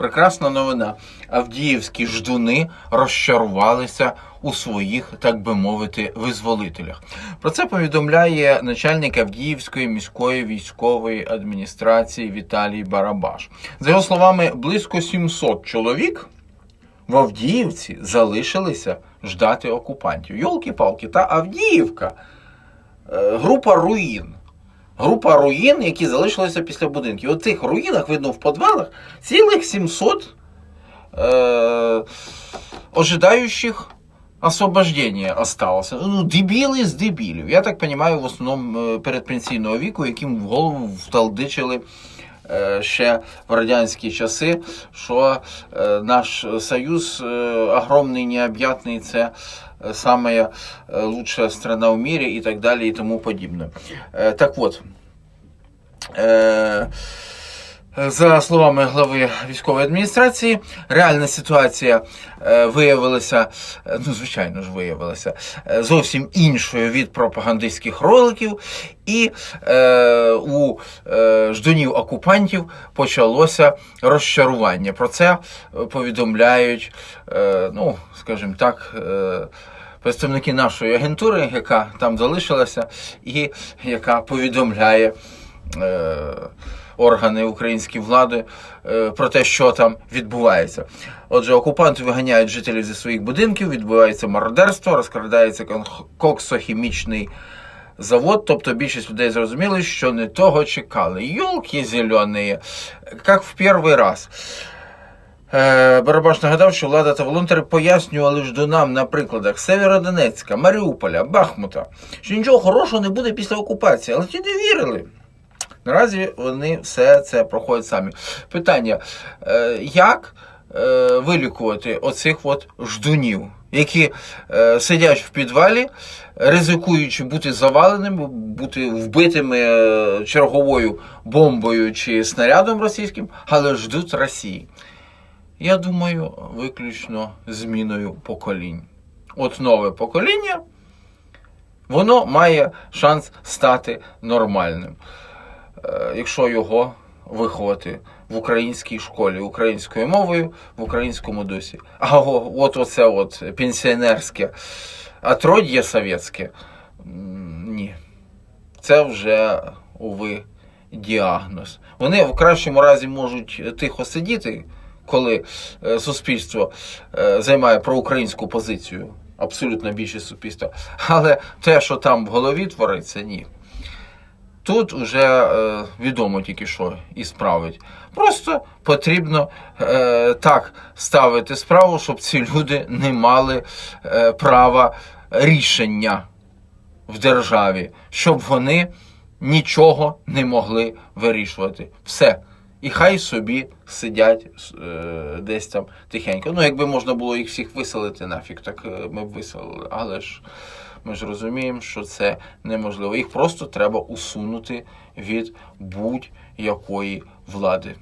Прекрасна новина. Авдіївські ждуни розчарувалися у своїх, так би мовити, визволителях. Про це повідомляє начальник Авдіївської міської військової адміністрації Віталій Барабаш. За його словами, близько 700 чоловік в Авдіївці залишилися ждати окупантів. Йолки-палки, та Авдіївка, е, група руїн. Група руїн, які залишилися після будинків. У цих руїнах, видно, в подвалах цілих 700 е, ожидаючих освобождення осталося. Ну, дебіли з дебілів. Я так розумію, в основному е, передпенсійного віку, яким в голову вталдичили ще в радянські часи, що е, наш союз е, огромний, необ'ятний, це саме е, лучшая страна в мірі і так далі, і тому подібне. Е, Так от. За словами глави військової адміністрації, реальна ситуація е, виявилася, е, ну звичайно ж, виявилася е, зовсім іншою від пропагандистських роликів, і е, у е, ждунів окупантів почалося розчарування. Про це повідомляють, е, ну, скажімо так. Е, Представники нашої агентури, яка там залишилася, і яка повідомляє е, органи української влади е, про те, що там відбувається. Отже, окупанти виганяють жителів зі своїх будинків, відбувається мародерство, розкрадається коксохімічний завод. Тобто більшість людей зрозуміли, що не того чекали. Йолки зелені, як в перший раз. Е, Барабаш нагадав, що влада та волонтери пояснювали ждунам на прикладах Северодонецька, Маріуполя, Бахмута, що нічого хорошого не буде після окупації, але ті не вірили. Наразі вони все це проходять самі. Питання: е, як е, вилікувати оцих от ждунів, які е, сидять в підвалі, ризикуючи бути заваленими, бути вбитими черговою бомбою чи снарядом російським, але ждуть Росії. Я думаю, виключно зміною поколінь. От нове покоління, воно має шанс стати нормальним, якщо його виховати в українській школі, українською мовою, в українському дусі. А от оце от пенсіонерське отрод'є совєтське, ні. Це вже, уви, діагноз. Вони в кращому разі можуть тихо сидіти, коли е, суспільство е, займає проукраїнську позицію, абсолютно більшість суспільства. Але те, що там в голові твориться, ні. Тут вже е, відомо тільки що і справить. Просто потрібно е, так ставити справу, щоб ці люди не мали е, права рішення в державі, щоб вони нічого не могли вирішувати. Все. І хай собі сидять е, десь там тихенько. Ну, якби можна було їх всіх виселити нафіг, так е, ми б виселили. Але ж ми ж розуміємо, що це неможливо. Їх просто треба усунути від будь-якої влади.